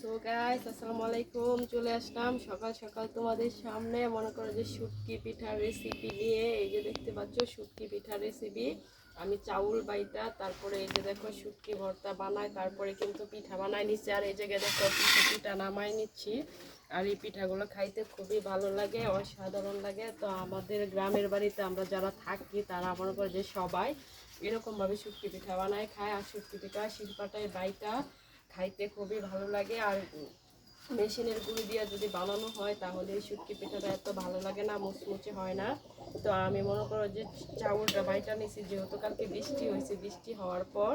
So guys আসসালামু আলাইকুম চলে আসলাম সকাল সকাল তোমাদের সামনে। মনে করো যে শুটকি পিঠার রেসিপি নিয়ে। এই যে দেখতে পাচ্ছ শুটকি পিঠার রেসিপি আমি চাউল বাইটা, তারপরে এই যে দেখো শুটকি ভর্তা বানাই তারপরে কিন্তু পিঠা বানাই নিচ্ছি। আর এই জায়গায় দেখো পিঠা নামাই নিচ্ছি। আর এই পিঠাগুলো খাইতে খুবই ভালো লাগে, অসাধারণ লাগে। তো আমাদের গ্রামের বাড়িতে আমরা যারা থাকি, তারা মনে করে যে সবাই এরকমভাবে শুটকি পিঠা বানায়, খায়। আর শুটকি পিঠা শিল্পাটায় বাইটা খাইতে খুবই ভালো লাগে আর মেশিনের গুঁড়ি দিয়ে যদি বানানো হয় তাহলে এই শুটকি পিঠাটা এত ভালো লাগে না, মুচমুচে হয় না। তো আমি মনে করো যে চাউলটা বাইটা নিছি, যেহেতু কালকে বৃষ্টি হয়েছে, বৃষ্টি হওয়ার পর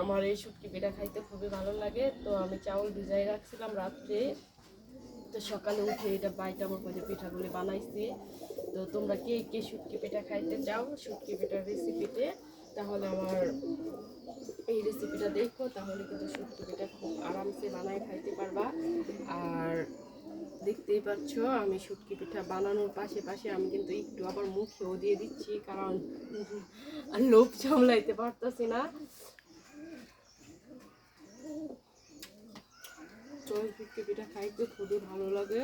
আমার এই শুটকি পিঠা খাইতে খুবই ভালো লাগে। তো আমি চাউল ভিজাই রাখছিলাম রাত্রে। তো সকালে উঠে এটা বাইটা আমার কাছে পিঠাগুলি বানাইছি। তো তোমরা কে কে শুটকি পিঠা খাইতে চাও, শুটকি পিঠার রেসিপিতে তাহলে আমার এই রেসিপিটা দেখো, তাহলে কিন্তু পিঠা খুব আরামসে বানায় খাইতে পারবা। আর দেখতেই পাচ্ছ, আমি শুটকি পিঠা বানানোর পাশে পাশে আমি কিন্তু একটু আবার মুখেও দিয়ে দিচ্ছি, কারণ আর লোভ সামলাইতে পারতেছি না। তো শুটকি পিঠা খাইতে খুবই ভালো লাগে,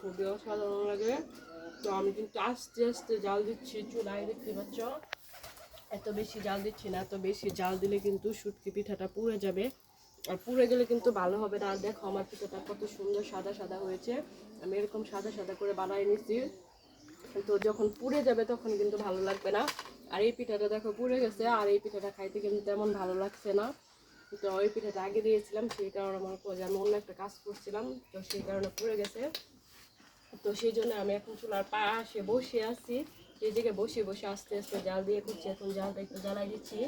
খুবই অসাধারণ লাগে। তো আমি কিন্তু আস্তে আস্তে জাল দিচ্ছি, চুলায় দেখতে পাচ্ছ। এত বেশি জাল দিচ্ছি না, এত বেশি জাল দিলে কিন্তু শুটকি পিঠাটা পুড়ে যাবে। আর পুড়ে গেলে কিন্তু ভালো হবে না। আর দেখো আমার পিঠাটা কত সুন্দর সাদা সাদা হয়েছে। আমি এরকম সাদা সাদা করে বানাই নিচ্ছি তো যখন পুড়ে যাবে তখন কিন্তু ভালো লাগবে না। আর এই পিঠাটা দেখো পুড়ে গেছে। আর এই পিঠাটা খাইতে কিন্তু তেমন ভালো লাগছে না। তো ওই পিঠাটা আগে দিয়েছিলাম, সেই কারণে আমার আমি অন্য একটা কাজ করছিলাম, তো সেই কারণে পুড়ে গেছে। তো সেই জন্য আমি এখন চুলার পাশে বসে আছি। জায়গায় বসে বসে আস্তে আস্তে জাল দিয়ে করছি এখন জালটা একটু জ্বালাই দিচ্ছি।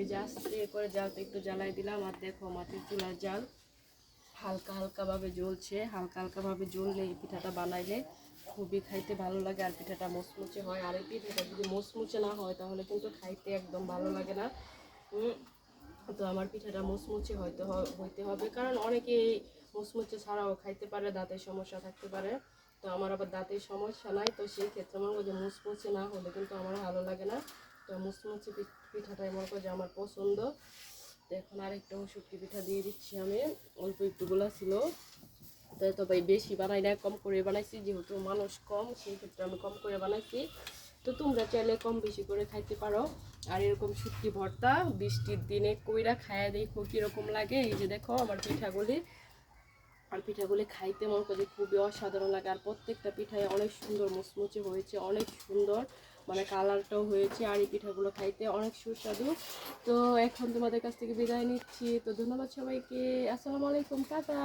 এই যে আস্তে করে জালটা একটু জ্বালাই দিলাম, আর দেখো মাটির চুলার জাল হালকা হালকাভাবে জ্বলছে। হালকা হালকাভাবে জ্বললে এই পিঠাটা বানাইলে খুবই খাইতে ভালো লাগে, আর পিঠাটা মুচমুচে হয়। আর এই পিঠাটা যদি মুচমুচে না হয়, তাহলে কিন্তু খাইতে একদম ভালো লাগে না। তো আমার পিঠাটা মুচমুচে হয়তো হইতে হবে। কারণ অনেকে মুচমুচে ছাড়াও খাইতে পারে, দাঁতের সমস্যা থাকতে পারে। তো আমার আবার দাঁতের সমস্যা নাই, তো সেই ক্ষেত্রে আমার যে মুচমুচে না হলে কিন্তু আমার ভালো লাগে না। তো মুচমুচে পিঠাটাই মনে করো যে আমার পছন্দ। তো এখন আরেকটা শুটকি পিঠা দিয়ে দিচ্ছি আমি। অল্প একটুগুলো ছিল। তো ভাই বেশি বানাই না কম করে বানাইছি, যেহেতু মানুষ কম, সেই ক্ষেত্রে আমি কম করে বানাইছি। তো তোমরা চাইলে কম বেশি করে খাইতে পারো। আর এরকম শুটকি ভর্তা, বৃষ্টির দিনে কইরা খায়া দেখো কীরকম লাগে। এই যে দেখো আমার পিঠাগুলি। আর পিঠাগুলি খাইতে মনে করি খুবই অসাধারণ লাগে। আর প্রত্যেকটা পিঠায় অনেক সুন্দর মুচমুচে হয়েছে, অনেক সুন্দর। মানে কালারটাও হয়েছে। আর এই পিঠাগুলো খাইতে অনেক সুস্বাদু। তো এখন তোমাদের কাছ থেকে বিদায় নিচ্ছি। তো ধন্যবাদ সবাইকে। আসসালামু আলাইকুম, টাটা।